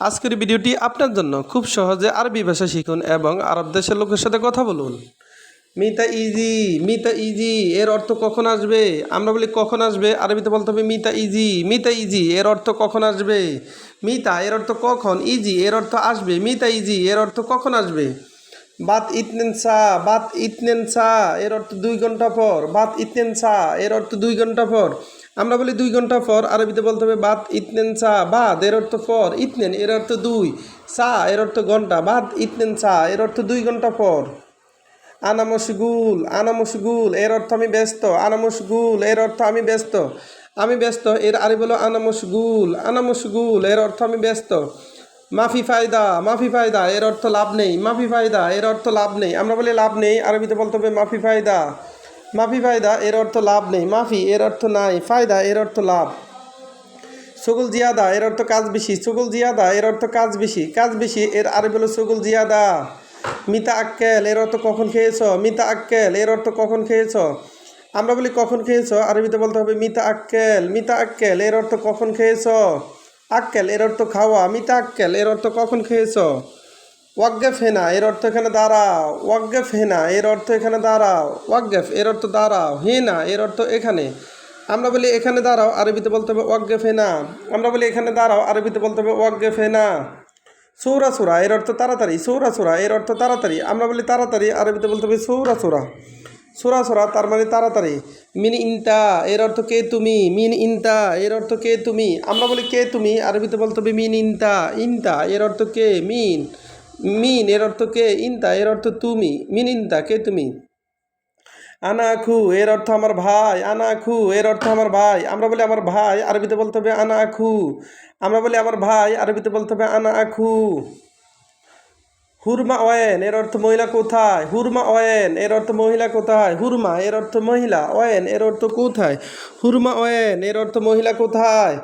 আজকের ভিডিওটি আপনার জন্য খুব সহজে আরবি ভাষা শিখুন এবং আরব দেশের লোকের সাথে কথা বলুন। মিতা ইজি মিতা ইজি, এর অর্থ কখন আসবে? আমরা বলি কখন আসবে? আরবিতে বলতে হবে মিতা ইজি মিতা ইজি, এর অর্থ কখন আসবে? মিতা, এর অর্থ কখন? ইজি, এর অর্থ আসবে। মিতা ইজি, এর অর্থ কখন আসবে? বাত ইতনেন সা, বাত ইতনেন সা, এর অর্থ দুই ঘণ্টা পর। বাত ইতনেন সা, এর অর্থ দুই ঘণ্টা পর। আমরা বলি দুই ঘণ্টা পর, আরবিতে বলতে হবে বাত ইতনেন সা, বাদ, এর অর্থ পর, ইতনেন, এর অর্থ দুই। সা, এর অর্থ ঘণ্টা, বাত ইতনেন সা, এর অর্থ দুই ঘণ্টা পর। আনা মশগুল আনা মশগুল এর অর্থ আমি ব্যস্ত আনা মশগুল এর অর্থ আমি ব্যস্ত। আমি ব্যস্ত, এর আরে বলো আনা মশগুল আনা মশগুল এর অর্থ আমি ব্যস্ত। মাফি ফায়দা মাফি ফায়দা এর অর্থ লাভ নেই মাফি ফায়দা এর অর্থ লাভ নেই আমরা বলি লাভ নেই আরবিতে বলতে হবে মাফি ফায়দা মাফি ফায়দা এর অর্থ লাভ নেই মাফি এর অর্থ নাই ফায়দা এর অর্থ লাভ সগুল জিয়াদা এর অর্থ কাজ বেশি সগুল জিয়াদা এর অর্থ কাজ বেশি কাজ বেশি এর আরে বলো সগুল জিয়াদা মিতা আক্কেল এর অর্থ কখন খেয়েছ মিতা আক্কেল এর অর্থ কখন খেয়েছ আমরা বলি কখন খেয়েছ আরবিতে বলতে হবে মিতা আক্কেল মিতা আক্কেল এর অর্থ কখন খেয়েছ আক্কেল, এর অর্থ খাওয়া। মিতা আক্কেল, এর অর্থ কখন খেয়েছ? ওয়াগ্গেফ হেনা এর অর্থ এখানে দাঁড়াও। ওয়াগ্গেফ হেনা এর অর্থ এখানে দাঁড়াও। ওয়াগ্গেফ এর অর্থ দাঁড়াও। হেনা এর অর্থ এখানে। আমরা বলি এখানে দাঁড়াও, আরবিতে বলতে হবে ওয়াগ্গেফ হেনা আমরা বলি এখানে দাঁড়াও, আরবিতে বলতে হবে ওয়াগ্গেফ হেনা সৌরা সুরা, এর অর্থ তাড়াতাড়ি, সৌরা সুরা, এর অর্থ তাড়াতাড়ি। আমরা বলি তাড়াতাড়ি, আরবিতে বলতে হবে সৌরা। সুরা সুরা, তার মানে তাড়াতাড়ি। মিন ইনতা, এর অর্থ কে তুমি? মিন ইনতা, এর অর্থ কে তুমি? আমরা বলি কে তুমি, আরবিতে বলতে হবে মিন ইনতা। ইনতা, এর অর্থ কে? মিন। মিন, এর অর্থ কে? ইনতা, এর অর্থ তুমি। মিন ইনতা, কে তুমি? আনা আখু এর অর্থ আমার ভাই। আনা আখু এর অর্থ আমার ভাই। আমরা বলি আমার ভাই, আরবিতে বলতে হবে আনা আখু আমরা বলি আমার ভাই, আরবিতে বলতে হবে আনা আখু হুরমা অয়েন এর অর্থ মহিলা কোথায়? হুরমা অয়েন এর অর্থ মহিলা কোথায়? হুরমা, এর অর্থ মহিলা অয়েন এর অর্থ কোথায়? হুরমা অয়েন এর অর্থ মহিলা কোথায়?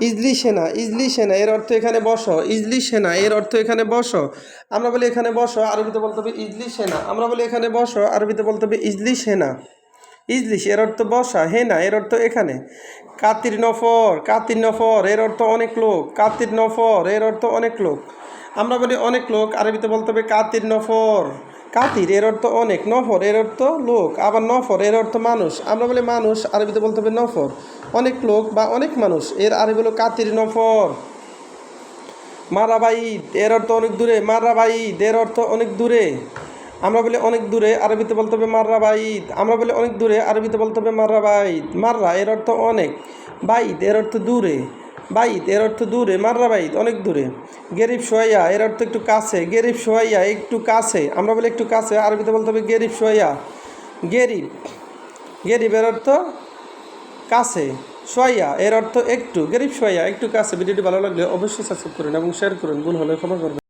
ইজলি সেনা ইজলি সেনা, এর অর্থ এখানে বসো। ইজলি সেনা, এর অর্থ এখানে বসো। আমরা বলি এখানে বসো, আরবিতে বলতে হবে ইজলি সেনা। আমরা বলি এখানে বসো, আরবিতে বলতে হবে ইজলি সেনা। ইজলিশ, এর অর্থ বসা হেনা এর অর্থ এখানে। কাতির নফর কাতির নফর, এর অর্থ অনেক লোক। কাতির নফর, এর অর্থ অনেক লোক। আমরা বলি অনেক লোক, আরবিতে বলতে হবে কাতির নফর। কাতির, এর অর্থ অনেক। নফর, এর অর্থ লোক। আবার নফর, এর অর্থ মানুষ। আমরা বলি মানুষ, আরবিতে বলতে হবে নফর। অনেক লোক বা অনেক মানুষ, এর আরবি হলো কাতির নফর। মারাবাইদ এর অর্থ অনেক দূরে। মারাবাইদ এর অর্থ অনেক দূরে। আমরা বলি অনেক দূরে, আরবিতে বলতে হবে মাররাবাইদ আমরা বলি অনেক দূরে, আরবিতে বলতে হবে মাররাবাইদ মাররা, এর অর্থ অনেক। বাইদ এর অর্থ দূরে। বাইদ এর অর্থ দূরে। মাররাবাইদ অনেক দূরে। গেরিব সোয়াইয়া এর অর্থ একটু কাছে। গেরিব সোয়াইয়া একটু কাছে। আমরা বলি একটু কাছে, আরবিতে বলতে হবে গেরিব সোয়াইয়া গেরিব গেরিব এর অর্থ কাছে। সোয়াইয়া এর অর্থ একটু। গেরিব সোয়াইয়া একটু কাছে। ভিডিওটি ভালো লাগলে অবশ্যই সাবস্ক্রাইব করুন এবং শেয়ার করুন। ভুল হলে ক্ষমা করবেন।